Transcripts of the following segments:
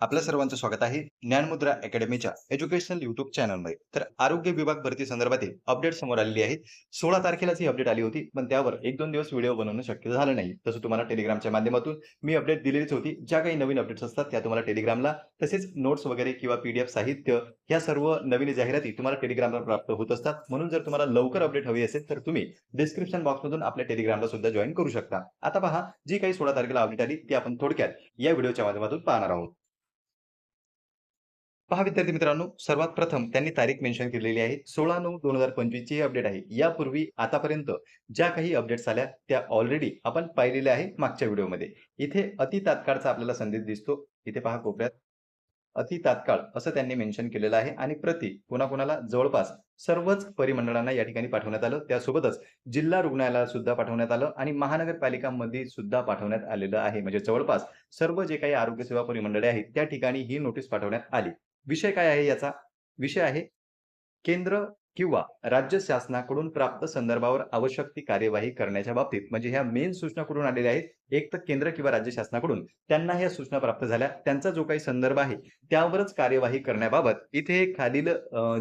आपल्या सर्वांचं स्वागत आहे ज्ञानमुद्रा अकॅडमीच्या एज्युकेशनल युट्यूब चॅनलमध्ये. तर आरोग्य विभाग भरती संदर्भातील अपडेट समोर आलेली आहे सोळा तारखेलाच ही अपडेट आली होती पण त्यावर एक दोन दिवस व्हिडिओ बनवणं शक्य झालं नाही. तसं तुम्हाला टेलिग्रामच्या माध्यमातून मी अपडेट दिलेलीच होती. ज्या काही नवीन अपडेट्स असतात त्या तुम्हाला टेलिग्रामला तसेच नोट्स वगैरे किंवा पीडीएफ साहित्य या सर्व नवीन जाहिराती तुम्हाला टेलिग्रामला प्राप्त होत असतात. म्हणून जर तुम्हाला लवकर अपडेट हवी असेल तर तुम्ही डिस्क्रिप्शन बॉक्समधून आपल्या टेलिग्रामला सुद्धा जॉईन करू शकता. आता पहा जी काही सोळा तारखेला अपडेट आली ती आपण थोडक्यात या व्हिडिओच्या माध्यमातून पाहणार आहोत. पहा विद्यार्थी मित्रांनो सर्वात प्रथम त्यांनी तारीख मेन्शन केलेली आहे. सोळा नऊ दोन हजार पंचवीस ची ही अपडेट आहे. यापूर्वी आतापर्यंत ज्या काही अपडेट्स आल्या त्या ऑलरेडी आपण पाहिलेल्या आहे मागच्या व्हिडिओमध्ये इथे अति तात्काळचा आपल्याला संदेश दिसतो. इथे पहा कोपऱ्यात. अति तात्काळ असं त्यांनी मेन्शन केलेलं आहे आणि प्रति कोणाकोणाला जवळपास सर्वच परिमंडळांना या ठिकाणी पाठवण्यात आलं. त्यासोबतच जिल्हा रुग्णालयाला सुद्धा पाठवण्यात आलं आणि महानगरपालिकांमध्ये सुद्धा पाठवण्यात आलेलं आहे. म्हणजे जवळपास सर्व जे काही आरोग्य सेवा परिमंडळे आहेत त्या ठिकाणी ही नोटीस पाठवण्यात आली. विषय काय आहे याचा? विषय आहे केंद्र किंवा राज्य शासनाकडून प्राप्त संदर्भावर आवश्यक ती कार्यवाही करण्याच्या बाबतीत म्हणजे ह्या मेन सूचना कुठून आलेल्या आहेत एक तर केंद्र किंवा राज्य शासनाकडून त्यांना ह्या सूचना प्राप्त झाल्या त्यांचा जो काही संदर्भ आहे त्यावरच कार्यवाही करण्याबाबत इथे खालील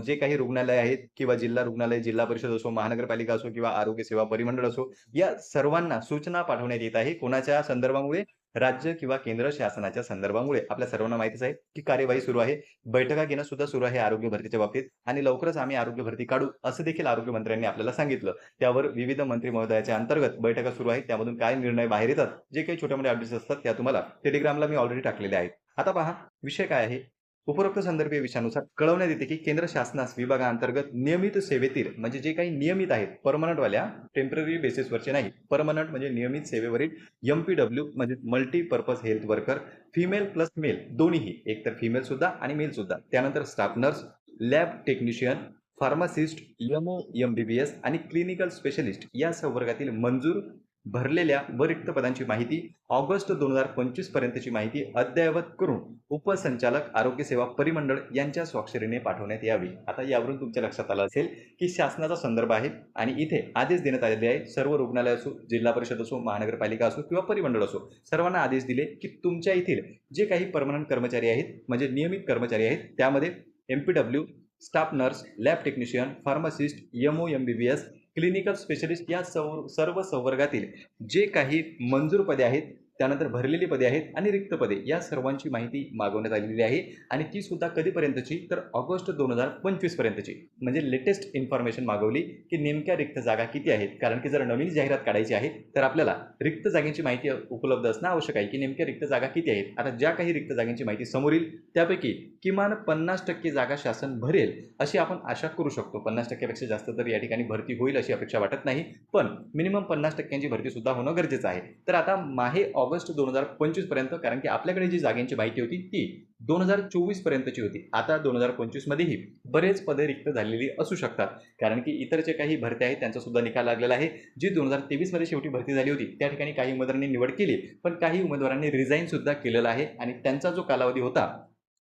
जे काही रुग्णालय आहेत किंवा जिल्हा रुग्णालय जिल्हा परिषद असो महानगरपालिका असो किंवा आरोग्य सेवा परिमंडळ असो या सर्वांना सूचना पाठवण्यात येत आहे कोणाच्या संदर्भामुळे? राज्य किंवा केंद्र शासनाच्या संदर्भामुळे आपल्या सर्वांना माहितीच आहे की कार्यवाही सुरू आहे. बैठका घेणं सुद्धा सुरू आहे आरोग्य भरतीच्या बाबतीत आणि लवकरच आम्ही आरोग्य भरती काढू असं देखील आरोग्य मंत्र्यांनी आपल्याला सांगितलं. त्यावर विविध मंत्री महोदयाच्या अंतर्गत बैठका सुरू आहेत. त्यामधून काय निर्णय बाहेर येतात जे काही छोट्या मोठ्या अपडेट्स असतात त्या तुम्हाला टेलिग्रामला मी ऑलरेडी टाकलेले आहेत. आता पहा विषय काय आहे? उपरोक्त संदर्भीय विषयानुसार कळवण्यात येते की केंद्र शासनास विभागाअंतर्गत नियमित सेवेतील म्हणजे जे काही नियमित आहेत परमनंटवाल्या टेंपररी बेसिसवरचे नाही. परमनंट म्हणजे नियमित सेवेवरील एम पी डब्ल्यू म्हणजे multipurpose health worker female plus male दोन्हीही. एकतर फिमेल सुद्धा आणि मेल सुद्धा. त्यानंतर staff nurse lab technician pharmacist MO M B B S आणि क्लिनिकल स्पेशलिस्ट या संवर्गातील मंजूर भरलेल्या व रिक्त पदांची माहिती ऑगस्ट दोन हजार पंचवीस पर्यंतची माहिती अद्ययावत करून उपसंचालक आरोग्य सेवा परिमंडळ यांच्या स्वाक्षरीने पाठवण्यात यावी. आता यावरून तुमच्या लक्षात आलं असेल की शासनाचा संदर्भ आहे आणि इथे आदेश देण्यात आलेले आहे. सर्व रुग्णालय असो जिल्हा परिषद असो महानगरपालिका असो किंवा परिमंडळ असो सर्वांना आदेश दिले की तुमच्या येथील जे काही परमनंट कर्मचारी आहेत म्हणजे नियमित कर्मचारी आहेत त्यामध्ये M P W staff nurse lab technician pharmacist MO M B B S clinical specialist या सव सर्व संवर्गातील जे काही मंजूर पदे आहेत त्यानंतर भरलेली पदे आहेत आणि रिक्त पदे. या सर्वांची माहिती मागवण्यात आलेली आहे आणि ती सुद्धा कधीपर्यंतची? तर ऑगस्ट दोन हजार पंचवीस पर्यंतची. म्हणजे लेटेस्ट इन्फॉर्मेशन मागवली की नेमक्या रिक्त जागा किती आहेत? कारण की जर नवीन जाहिरात काढायची आहे तर आपल्याला रिक्त जागेची माहिती उपलब्ध असणं आवश्यक आहे की नेमक्या रिक्त जागा किती आहेत? आता ज्या काही रिक्त जागेची माहिती समोर येईल त्यापैकी किमान पन्नास टक्के जागा शासन भरेल अशी आपण आशा करू शकतो. पन्नास टक्क्यापेक्षा जास्त तर या ठिकाणी भरती होईल अशी अपेक्षा वाटत नाही पण मिनिमम पन्नास टक्क्यांची भरती सुद्धा होणं गरजेचं आहे. तर आता माहे ऑगस्ट दोन हजार पंचवीसपर्यंत कारण की आपल्याकडे जी जागेंची माहिती होती ती दोन हजार चोवीस पर्यंतची होती. आता दोन हजार पंचवीस मध्येही बरेच पदे रिक्त झालेली असू शकतात. कारण की इतर जे काही भरती आहेत त्यांचा सुद्धा निकाल लागलेला आहे. जी दोन हजार तेवीसमध्ये शेवटी भरती झाली होती त्या ठिकाणी काही उमेदवारांनी निवड केली पण काही उमेदवारांनी रिझाईन सुद्धा केलेला आहे. आणि त्यांचा जो कालावधी होता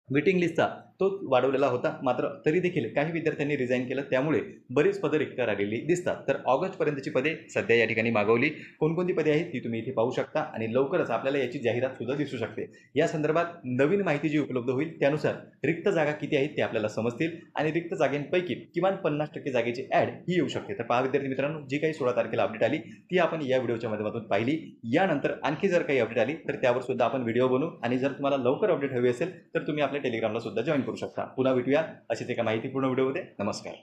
वेटिंग लिस्टचा तो वाढवलेला होता. मात्र तरी देखील काही विद्यार्थ्यांनी रिझाईन केलं. त्यामुळे बरीच पदं रिक्त राहिलेली दिसतात. तर ऑगस्टपर्यंतची पदे सध्या या ठिकाणी मागवली. कोणकोणती पदे आहेत ती तुम्ही इथे पाहू शकता आणि लवकरच आपल्याला याची जाहिरात सुद्धा दिसू शकते. या संदर्भात नवीन माहिती जी उपलब्ध होईल त्यानुसार रिक्त जागा किती आहेत ते आपल्याला समजतील आणि रिक्त जागेंपैकी किमान पन्नास टक्के जागेची ॲड ही येऊ शकते. तर पहा विद्यार्थी मित्रांनो जी काही सोळा तारखेला अपडेट आली ती आपण या व्हिडिओच्या माध्यमातून पाहिली. यानंतर आणखी जर काही अपडेट आली तर त्यावर सुद्धा आपण व्हिडिओ बनवू. आणि जर तुम्हाला लवकर अपडेट हवी असेल तर तुम्ही आपल्या टेलिग्रामला सुद्धा जॉईन करू शकता. पुन्हा भेटूया. अशीच एका माहितीपूर्ण व्हिडिओमध्ये नमस्कार.